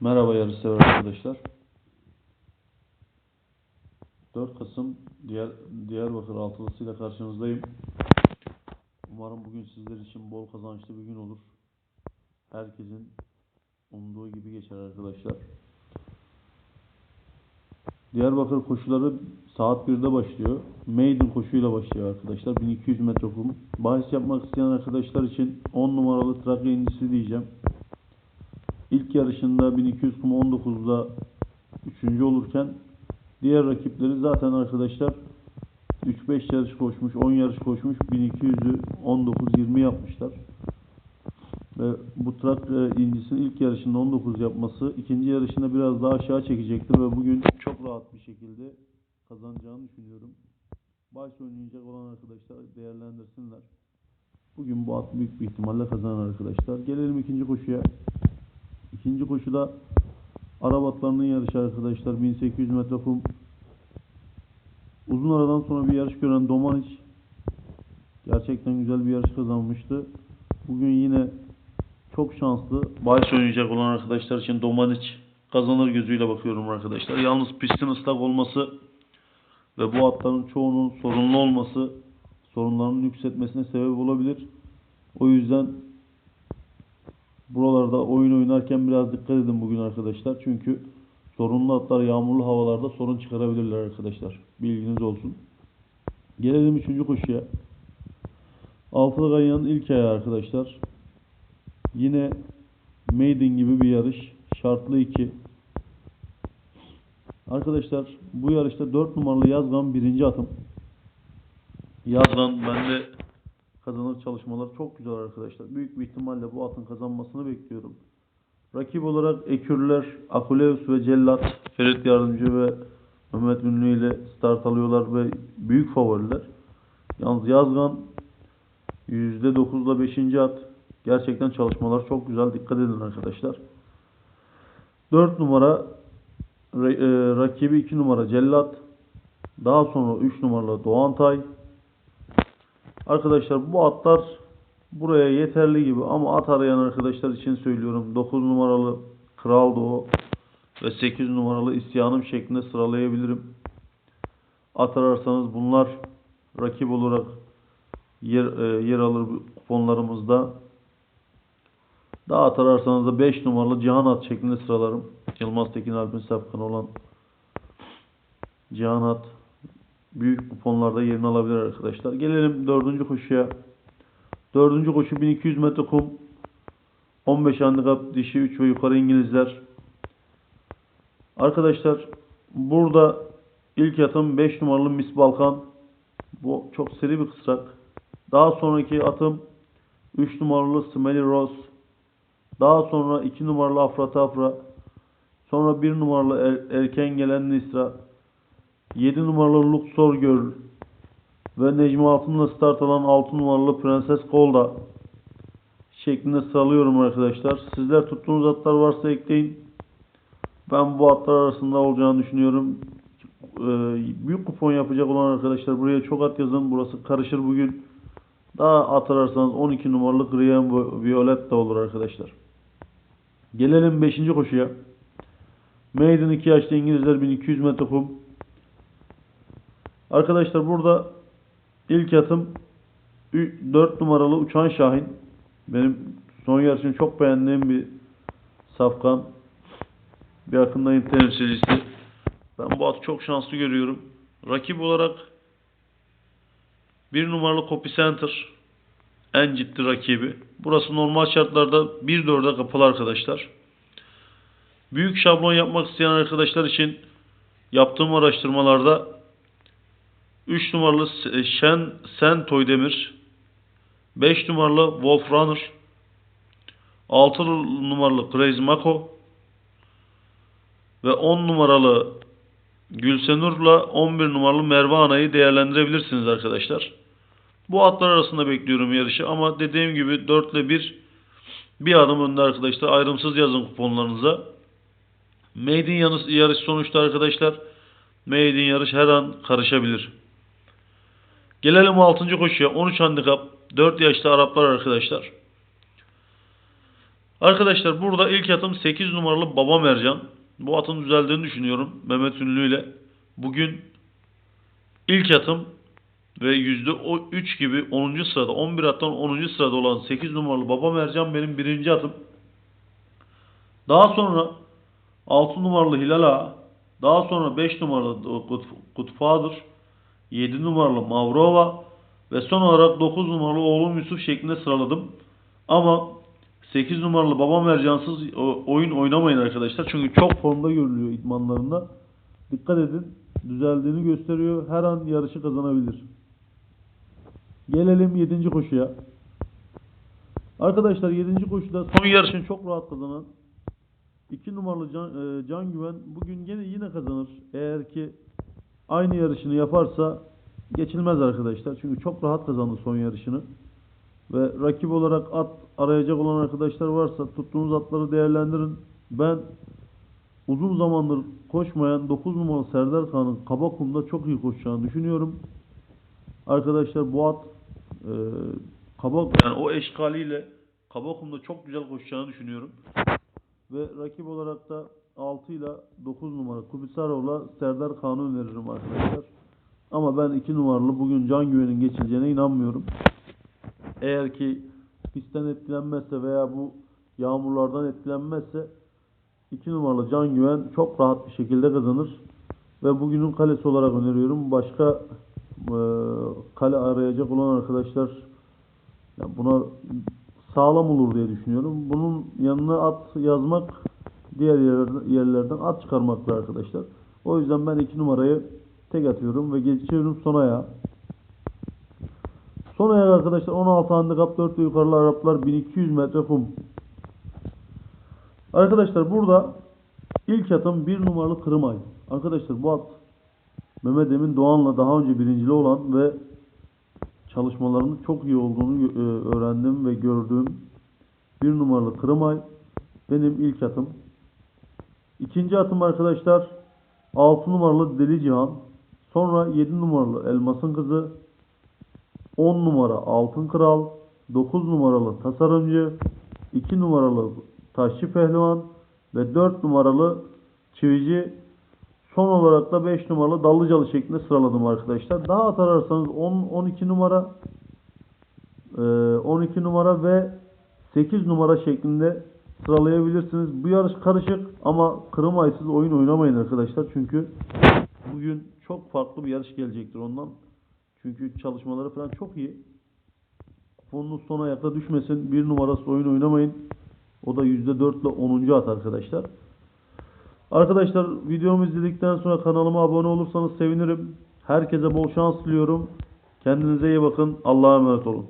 Merhaba yarışsever arkadaşlar. 4 Kasım Diğer, Diyarbakır Altılısı ile karşınızdayım. Umarım bugün sizler için bol kazançlı bir gün olur. Herkesin umduğu gibi geçer arkadaşlar. Diyarbakır koşuları saat 1'de başlıyor. Maiden koşuyla başlıyor arkadaşlar. 1200 metre kum. Bahis yapmak isteyen arkadaşlar için 10 numaralı Trakya indisi diyeceğim. İlk yarışında 1200 kum 19'da 3. olurken diğer rakipleri zaten arkadaşlar 3-5 yarış koşmuş, 10 yarış koşmuş, 1200'ü 19-20 yapmışlar. Ve bu Trakya indisinin ilk yarışında 19 yapması ikinci yarışında biraz daha aşağı çekecektir ve bugün çok rahat bir şekilde kazanacağını düşünüyorum. Baş oynayacak olan arkadaşlar değerlendirsinler. Bugün bu at büyük bir ihtimalle kazanır arkadaşlar. Gelelim ikinci koşuya. İkinci koşuda Arap atlarının yarışı arkadaşlar. 1800 metre kum. Uzun aradan sonra bir yarış gören Domaniç gerçekten güzel bir yarış kazanmıştı. Bugün yine çok şanslı. Bahis oynayacak olan arkadaşlar için Domaniç kazanır gözüyle bakıyorum arkadaşlar. Yalnız pistin ıslak olması ve bu atların çoğunun sorunlu olması sorunlarının yükseltmesine sebep olabilir. O yüzden buralarda oyun oynarken biraz dikkat edin bugün arkadaşlar. Çünkü sorunlu atlar yağmurlu havalarda sorun çıkarabilirler arkadaşlar. Bilginiz olsun. Gelelim 3. koşuya. Altılı Ganyan'ın ilk ayağı arkadaşlar. Yine Maiden gibi bir yarış. Şartlı 2. Arkadaşlar bu yarışta 4 numaralı Yazgan birinci atım. Yazgan bende kazanır çalışmalar çok güzel arkadaşlar. Büyük bir ihtimalle bu atın kazanmasını bekliyorum. Rakip olarak Ekürler, Akuleus ve Cellat, Ferit Yardımcı ve Mehmet Ünlü ile start alıyorlar ve büyük favoriler. Yalnız Yazgan %9'la 5. at. Gerçekten çalışmalar çok güzel. Dikkat edin arkadaşlar. 4 numara ra- e, rakibi 2 numara Cellat. Daha sonra 3 numaralı Doğantay. Arkadaşlar bu atlar buraya yeterli gibi ama at arayan arkadaşlar için söylüyorum. 9 numaralı Kral Doğu ve 8 numaralı İsyanım şeklinde sıralayabilirim. At ararsanız bunlar rakip olarak yer, e, yer alır kuponlarımızda. Daha at ararsanız da 5 numaralı Cihan At şeklinde sıralarım. Yılmaz Tekin Alp'in sapkanı olan Cihan At büyük kuponlarda yerini alabilir arkadaşlar. Gelelim dördüncü koşuya. Dördüncü koşu 1200 metre kum. 15 handikap dişi 3 ve yukarı İngilizler. Arkadaşlar burada ilk atım 5 numaralı Miss Balkan. Bu çok seri bir kısrak. Daha sonraki atım 3 numaralı Smelly Rose. Daha sonra 2 numaralı Afra Tafra. Sonra 1 numaralı er- erken gelen Nisra. 7 numaralı Luxor Girl ve Necmi Altun'la start alan 6 numaralı Prenses Kolda şeklinde sıralıyorum arkadaşlar. Sizler tuttuğunuz atlar varsa ekleyin. Ben bu atlar arasında olacağını düşünüyorum. Ee, büyük kupon yapacak olan arkadaşlar buraya çok at yazın. Burası karışır bugün. Daha at ararsanız 12 numaralı Graham Violet de olur arkadaşlar. Gelelim 5. koşuya. Maiden 2 yaşlı İngilizler 1200 metre kum. Arkadaşlar burada ilk atım 4 numaralı Uçan Şahin. Benim son yarışını çok beğendiğim bir safkan. Bir akındayım temsilcisi. Ben bu atı çok şanslı görüyorum. Rakip olarak bir numaralı Copy Center en ciddi rakibi. Burası normal şartlarda 1-4'e kapalı arkadaşlar. Büyük şablon yapmak isteyen arkadaşlar için yaptığım araştırmalarda 3 numaralı Şen Sen Toydemir 5 numaralı Wolf Runner 6 numaralı Crazy Mako ve 10 numaralı Gülsenur'la 11 numaralı Merve Ana'yı değerlendirebilirsiniz arkadaşlar. Bu atlar arasında bekliyorum yarışı ama dediğim gibi 4 ile 1 bir adım önde arkadaşlar. Ayrımsız yazın kuponlarınıza. Maiden yarış, sonuçta arkadaşlar. Maiden yarış her an karışabilir. Gelelim 6. koşuya. 13 handikap. 4 yaşlı Araplar arkadaşlar. Arkadaşlar burada ilk atım 8 numaralı Baba Mercan. Bu atın düzeldiğini düşünüyorum Mehmet Ünlü ile. Bugün ilk atım ve %3 gibi 10. sırada 11 attan 10. sırada olan 8 numaralı Baba Mercan benim birinci atım. Daha sonra 6 numaralı Hilal Ağa, daha sonra 5 numaralı Kutfadır, 7 numaralı Mavrova ve son olarak 9 numaralı oğlum Yusuf şeklinde sıraladım. Ama 8 numaralı Baba Mercansız oyun oynamayın arkadaşlar. Çünkü çok formda görülüyor idmanlarında. Dikkat edin. Düzeldiğini gösteriyor. Her an yarışı kazanabilir. Gelelim 7. koşuya. Arkadaşlar 7. koşuda son yarışını çok rahat kazanan 2 numaralı Can, e, Can Güven bugün gene yine kazanır. Eğer ki aynı yarışını yaparsa geçilmez arkadaşlar. Çünkü çok rahat kazandı son yarışını. Ve rakip olarak at arayacak olan arkadaşlar varsa tuttuğunuz atları değerlendirin. Ben uzun zamandır koşmayan 9 numaralı Serdar Kağan'ın Kabakum'da çok iyi koşacağını düşünüyorum. Arkadaşlar bu at e, Kabak yani o eşkaliyle Kabakum'da çok güzel koşacağını düşünüyorum. Ve rakip olarak da 6 ile 9 numara Kubisarov'la Serdar Kağan'ı öneririm arkadaşlar. Ama ben 2 numaralı bugün Can Güven'in geçileceğine inanmıyorum. Eğer ki pistten etkilenmezse veya bu yağmurlardan etkilenmezse 2 numaralı Can Güven çok rahat bir şekilde kazanır. Ve bugünün kalesi olarak öneriyorum. Başka e, kale arayacak olan arkadaşlar ya buna sağlam olur diye düşünüyorum. Bunun yanına at yazmak diğer yerlerden, at çıkarmakla arkadaşlar. O yüzden ben 2 numarayı tek atıyorum ve geçiyorum son ayağa. Son ayak arkadaşlar 16 handikap 4 ve yukarılı Araplar 1200 metre kum. Arkadaşlar burada ilk atım 1 numaralı Kırımay. Arkadaşlar bu at Mehmet Emin Doğan'la daha önce birincili olan ve çalışmalarının çok iyi olduğunu e, öğrendim ve gördüğüm 1 numaralı Kırımay benim ilk atım. İkinci atım arkadaşlar 6 numaralı Deli Cihan. Sonra 7 numaralı Elmas'ın Kızı. 10 numara Altın Kral, 9 numaralı Tasarımcı, 2 numaralı Taşçı Pehlivan ve 4 numaralı Çivici. Son olarak da 5 numaralı Dallıcalı şeklinde sıraladım arkadaşlar. Daha at ararsanız 10 12 numara e, 12 numara ve 8 numara şeklinde sıralayabilirsiniz. Bu yarış karışık ama kırım aysız oyun oynamayın arkadaşlar. Çünkü bugün çok farklı bir yarış gelecektir ondan. Çünkü çalışmaları falan çok iyi. Kuponunuz son ayakta düşmesin. Bir numarası oyun oynamayın. O da %4 ile 10. at arkadaşlar. Arkadaşlar videomu izledikten sonra kanalıma abone olursanız sevinirim. Herkese bol şans diliyorum. Kendinize iyi bakın. Allah'a emanet olun.